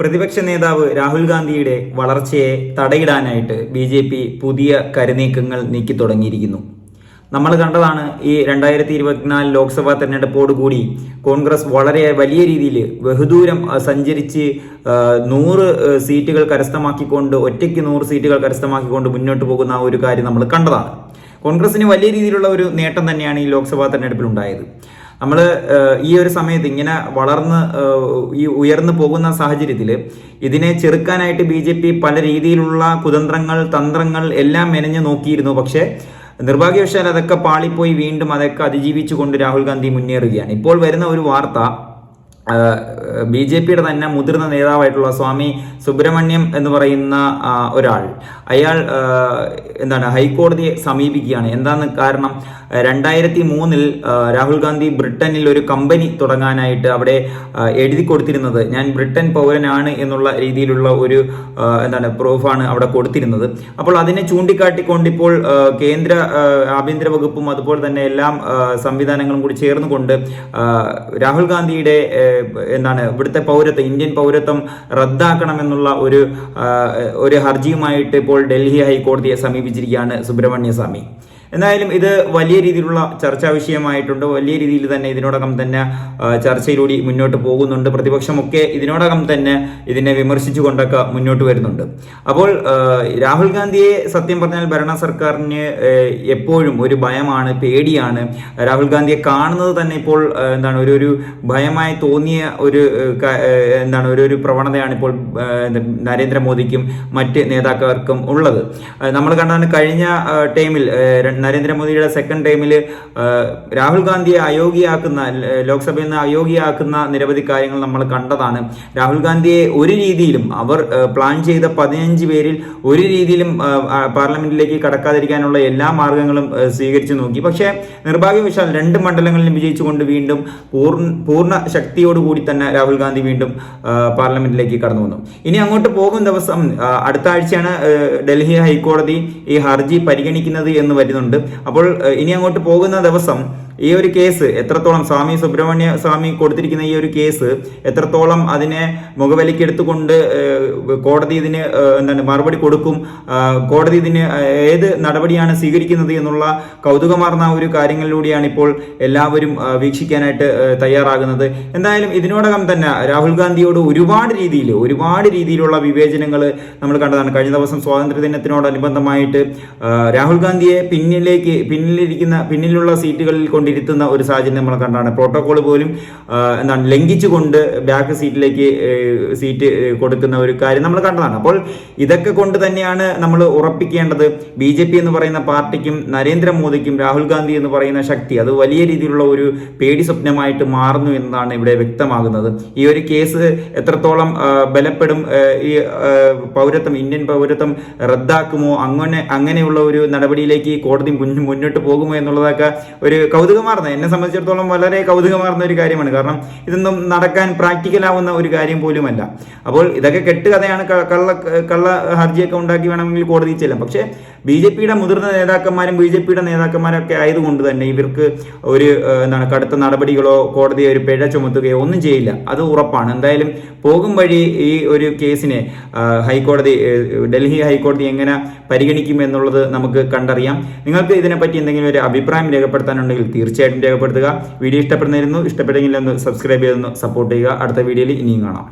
പ്രതിപക്ഷ നേതാവ് രാഹുൽ ഗാന്ധിയുടെ വളർച്ചയെ തടയിടാനായിട്ട് ബി ജെ പി പുതിയ കരുനീക്കങ്ങൾ നീക്കി തുടങ്ങിയിരിക്കുന്നു. നമ്മൾ കണ്ടതാണ് ഈ രണ്ടായിരത്തി ഇരുപത്തിനാല് ലോക്സഭാ തെരഞ്ഞെടുപ്പോടുകൂടി കോൺഗ്രസ് വളരെ വലിയ രീതിയിൽ ബഹുദൂരം സഞ്ചരിച്ച് നൂറ് സീറ്റുകൾ കരസ്ഥമാക്കിക്കൊണ്ട് ഒറ്റയ്ക്ക് നൂറ് സീറ്റുകൾ കരസ്ഥമാക്കിക്കൊണ്ട് മുന്നോട്ട് പോകുന്ന ഒരു കാര്യം നമ്മൾ കണ്ടതാണ്. കോൺഗ്രസിന് വലിയ രീതിയിലുള്ള ഒരു നേട്ടം തന്നെയാണ് ഈ ലോക്സഭാ തെരഞ്ഞെടുപ്പിൽ ഉണ്ടായത് നമ്മൾ ഈ ഒരു സമയത്ത് ഇങ്ങനെ വളർന്ന് ഈ ഉയർന്നു പോകുന്ന സാഹചര്യത്തിൽ ഇതിനെ ചെറുക്കാനായിട്ട് ബി ജെ പി പല രീതിയിലുള്ള കുതന്ത്രങ്ങൾ തന്ത്രങ്ങൾ എല്ലാം മെനഞ്ഞു നോക്കിയിരുന്നു. പക്ഷേ നിർഭാഗ്യവശാൽ അതൊക്കെ പാളിപ്പോയി വീണ്ടും അതൊക്കെ അതിജീവിച്ചുകൊണ്ട് രാഹുൽ ഗാന്ധി മുന്നേറുകയാണ്. ഇപ്പോൾ വരുന്ന ഒരു വാർത്ത ബി ജെ പിയുടെ തന്നെ മുതിർന്ന നേതാവായിട്ടുള്ള സ്വാമി സുബ്രഹ്മണ്യം എന്ന് പറയുന്ന ഒരാൾ. അയാൾ എന്താണ് ഹൈക്കോടതിയെ സമീപിക്കുകയാണ്. എന്താണ് കാരണം രണ്ടായിരത്തി മൂന്നിൽ രാഹുൽ ഗാന്ധി ബ്രിട്ടനിൽ ഒരു കമ്പനി തുടങ്ങാനായിട്ട് അവിടെ എഴുതി കൊടുത്തിരുന്നത്. ഞാൻ ബ്രിട്ടൻ പൗരനാണ് എന്നുള്ള രീതിയിലുള്ള ഒരു എന്താണ് പ്രൂഫാണ് അവിടെ കൊടുത്തിരുന്നത്. അപ്പോൾ അതിനെ ചൂണ്ടിക്കാട്ടിക്കൊണ്ട് ഇപ്പോൾ കേന്ദ്ര ആഭ്യന്തര വകുപ്പും അതുപോലെ തന്നെ എല്ലാം സംവിധാനങ്ങളും കൂടി ചേർന്നുകൊണ്ട് രാഹുൽ ഗാന്ധിയുടെ എന്താണ് ഇവിടുത്തെ പൗരത്വം ഇന്ത്യൻ പൗരത്വം റദ്ദാക്കണമെന്നുള്ള ഒരു ഒരു ഹർജിയുമായിട്ട് ഇപ്പോൾ ഡൽഹി ഹൈക്കോടതിയെ സമീപിച്ചിരിക്കുകയാണ് സുബ്രഹ്മണ്യ സ്വാമി എന്തായാലും ഇത് വലിയ രീതിയിലുള്ള ചർച്ചാ വിഷയമായിട്ടുണ്ട്. വലിയ രീതിയിൽ തന്നെ ഇതിനോടകം തന്നെ ചർച്ചയിലൂടെ മുന്നോട്ട് പോകുന്നുണ്ട്. പ്രതിപക്ഷമൊക്കെ ഇതിനോടകം തന്നെ ഇതിനെ വിമർശിച്ചുകൊണ്ടൊക്കെ മുന്നോട്ട് വരുന്നുണ്ട്. അപ്പോൾ രാഹുൽ ഗാന്ധിയെ സത്യം പറഞ്ഞാൽ ഭരണ സർക്കാരിന് എപ്പോഴും ഒരു ഭയമാണ് പേടിയാണ്. രാഹുൽ ഗാന്ധിയെ കാണുന്നത് തന്നെ ഇപ്പോൾ എന്താണ് ഒരു ഒരു ഭയമായി തോന്നിയ ഒരു എന്താണ് ഒരു ഒരു പ്രവണതയാണ് ഇപ്പോൾ നരേന്ദ്രമോദിക്കും മറ്റ് നേതാക്കൾക്കും ഉള്ളത്. നമ്മൾ കണ്ടാണ് കഴിഞ്ഞ ടൈമിൽ നരേന്ദ്രമോദിയുടെ സെക്കൻഡ് ടൈമിൽ രാഹുൽ ഗാന്ധിയെ അയോഗ്യയാക്കുന്ന ലോക്സഭയിൽ നിന്ന് അയോഗ്യയാക്കുന്ന നിരവധി കാര്യങ്ങൾ നമ്മൾ കണ്ടതാണ്. രാഹുൽ ഗാന്ധിയെ ഒരു രീതിയിലും അവർ പ്ലാൻ ചെയ്ത പതിനഞ്ച് പേരിൽ ഒരു രീതിയിലും പാർലമെന്റിലേക്ക് കടക്കാതിരിക്കാനുള്ള എല്ലാ മാർഗങ്ങളും സ്വീകരിച്ചു നോക്കി. പക്ഷേ നിർഭാഗ്യവശാൽ രണ്ട് മണ്ഡലങ്ങളിലും വിജയിച്ചുകൊണ്ട് വീണ്ടും പൂർണ പൂർണ ശക്തിയോടുകൂടി തന്നെ രാഹുൽ ഗാന്ധി വീണ്ടും പാർലമെന്റിലേക്ക് കടന്നു വന്നു. ഇനി അങ്ങോട്ട് പോകും ദിവസം അടുത്ത ആഴ്ചയാണ് ഡൽഹി ഹൈക്കോടതി ഈ ഹർജി പരിഗണിക്കുന്നത് എന്ന് വരുന്നുണ്ട്. അപ്പോൾ ഇനി അങ്ങോട്ട് പോകുന്ന ദിവസം ഈ ഒരു കേസ് എത്രത്തോളം സ്വാമി സുബ്രഹ്മണ്യ സ്വാമി കൊടുത്തിരിക്കുന്ന ഈ ഒരു കേസ് എത്രത്തോളം അതിനെ മുഖവിലക്കെടുത്തുകൊണ്ട് എടുത്തുകൊണ്ട് കോടതി ഇതിന് എന്താണ് മറുപടി കൊടുക്കും കോടതി ഇതിന് ഏത് നടപടിയാണ് സ്വീകരിക്കുന്നത് എന്നുള്ള കൗതുകമാർന്ന ഒരു കാര്യങ്ങളിലൂടെയാണ് ഇപ്പോൾ എല്ലാവരും വീക്ഷിക്കാനായിട്ട് തയ്യാറാകുന്നത്. എന്തായാലും ഇതിനോടകം തന്നെ രാഹുൽ ഗാന്ധിയോട് ഒരുപാട് രീതിയിൽ ഒരുപാട് രീതിയിലുള്ള വിവേചനങ്ങൾ നമ്മൾ കണ്ടതാണ്. കഴിഞ്ഞ ദിവസം സ്വാതന്ത്ര്യദിനത്തിനോടനുബന്ധമായിട്ട് രാഹുൽ ഗാന്ധിയെ പിന്നിലേക്ക് പിന്നിലിരിക്കുന്ന പിന്നിലുള്ള സീറ്റുകളിൽ കൊണ്ടിരുത്തുന്ന ഒരു സാഹചര്യം നമ്മൾ കണ്ടാണ്. പ്രോട്ടോകോൾ പോലും എന്താണ് ലംഘിച്ചുകൊണ്ട് ബാക്ക് സീറ്റിലേക്ക് സീറ്റ് കൊടുക്കുന്ന ഒരു കാര്യം നമ്മൾ കണ്ടതാണ്. അപ്പോൾ ഇതൊക്കെ കൊണ്ട് തന്നെയാണ് നമ്മൾ ഉറപ്പിക്കേണ്ടത് ബി ജെ പി എന്ന് പറയുന്ന പാർട്ടിക്കും നരേന്ദ്രമോദിക്കും രാഹുൽ ഗാന്ധി എന്ന് പറയുന്ന ശക്തി അത് വലിയ രീതിയിലുള്ള ഒരു പേടി സ്വപ്നമായിട്ട് മാറുന്നു എന്നതാണ് ഇവിടെ വ്യക്തമാകുന്നത്. ഈ ഒരു കേസ് എത്രത്തോളം ബലപ്പെടും ഈ പൗരത്വം ഇന്ത്യൻ പൗരത്വം റദ്ദാക്കുമോ അങ്ങനെ അങ്ങനെയുള്ള ഒരു നടപടിയിലേക്ക് കോടതി മുന്നോട്ട് പോകുമോ എന്നുള്ളതൊക്കെ ഒരു കൗതുകമാർന്ന. എന്നെ സംബന്ധിച്ചിടത്തോളം വളരെ കൗതുകമാർന്ന ഒരു കാര്യമാണ്. കാരണം ഇതൊന്നും നടക്കാൻ പ്രാക്ടിക്കൽ ആവുന്ന ഒരു കാര്യം പോലുമല്ല. അപ്പോൾ ഇതൊക്കെ കെട്ടുകഥയാണ് കഥയാണ് കള്ള കള്ള ഹർജിയൊക്കെ ഉണ്ടാക്കി വേണമെങ്കിൽ കോടതിയിൽ ചെല്ലാം. പക്ഷേ ബി ജെ പിയുടെ മുതിർന്ന നേതാക്കന്മാരും ബി ജെ പിയുടെ നേതാക്കന്മാരൊക്കെ ആയതുകൊണ്ട് തന്നെ ഇവർക്ക് ഒരു എന്താണ് കടുത്ത നടപടികളോ കോടതി ഒരു പിഴ ചുമത്തുകയോ ഒന്നും ചെയ്യില്ല. അത് ഉറപ്പാണ്. എന്തായാലും പോകും വഴി ഈ ഒരു കേസിനെ ഹൈക്കോടതി ഡൽഹി ഹൈക്കോടതി എങ്ങനെ പരിഗണിക്കും എന്നുള്ളത് നമുക്ക് കണ്ടറിയാം. നിങ്ങൾക്ക് ഇതിനെപ്പറ്റി എന്തെങ്കിലും ഒരു അഭിപ്രായം രേഖപ്പെടുത്താനുണ്ടെങ്കിൽ തീർച്ചയായിട്ടും രേഖപ്പെടുത്തുക. വീഡിയോ ഇഷ്ടപ്പെടുന്നതായിരുന്നു ഇഷ്ടപ്പെട്ടെങ്കിൽ ഒന്ന് സബ്സ്ക്രൈബ് ചെയ്തൊന്ന് സപ്പോർട്ട് ചെയ്യുക. അടുത്ത വീഡിയോയിൽ ഇനിയും കാണാം.